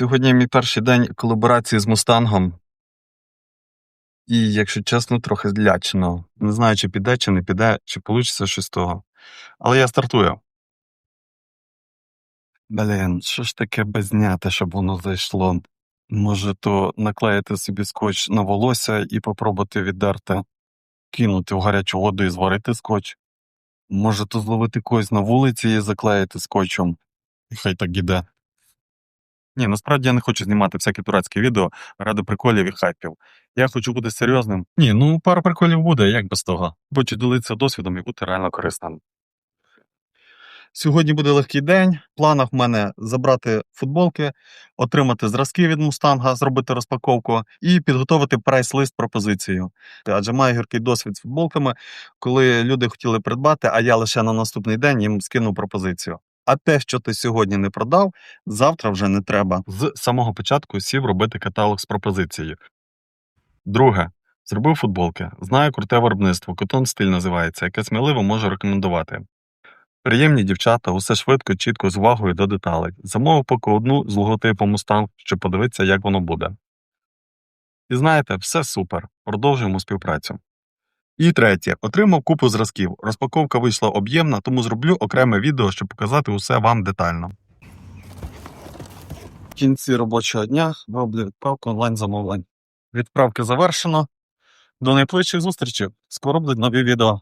Сьогодні мій перший день колаборації з Мустангом. І, якщо чесно, трохи злячено. Не знаю, чи піде, чи не піде, чи вийде щось з того. Але я стартую. Блін, що ж таке безняте, щоб воно зайшло? Може, то наклеїти собі скотч на волосся і попробувати віддерти, кинути в гарячу воду і зварити скотч. Може, то зловити когось на вулиці і заклеїти скотчем. Хай так іде. Ні, насправді я не хочу знімати всякі дурацькі відео ради приколів і хайпів. Я хочу бути серйозним. Ні, ну пара приколів буде, як без того. Хочу ділитися досвідом і бути реально корисним. Сьогодні буде легкий день. В планах в мене забрати футболки, отримати зразки від мустанга, зробити розпаковку і підготувати прайс-лист пропозицію. Адже маю гіркий досвід з футболками, коли люди хотіли придбати, а я лише на наступний день їм скинув пропозицію. А те, що ти сьогодні не продав, завтра вже не треба. З самого початку сів робити каталог з пропозицією. Друге. Зробив футболки. Знаю круте виробництво, Котон стиль називається, яке сміливо можу рекомендувати. Приємні дівчата, усе швидко, чітко з увагою до деталей. Замовив поки одну з логотипом Mustang, щоб подивитися, як воно буде. І знаєте, все супер. Продовжуємо співпрацю. І третє. Отримав купу зразків. Розпаковка вийшла об'ємна, тому зроблю окреме відео, щоб показати усе вам детально. В кінці робочого дня роблю відправку онлайн замовлень. Відправки завершено. До найближчих зустрічей. Скоро будуть нові відео.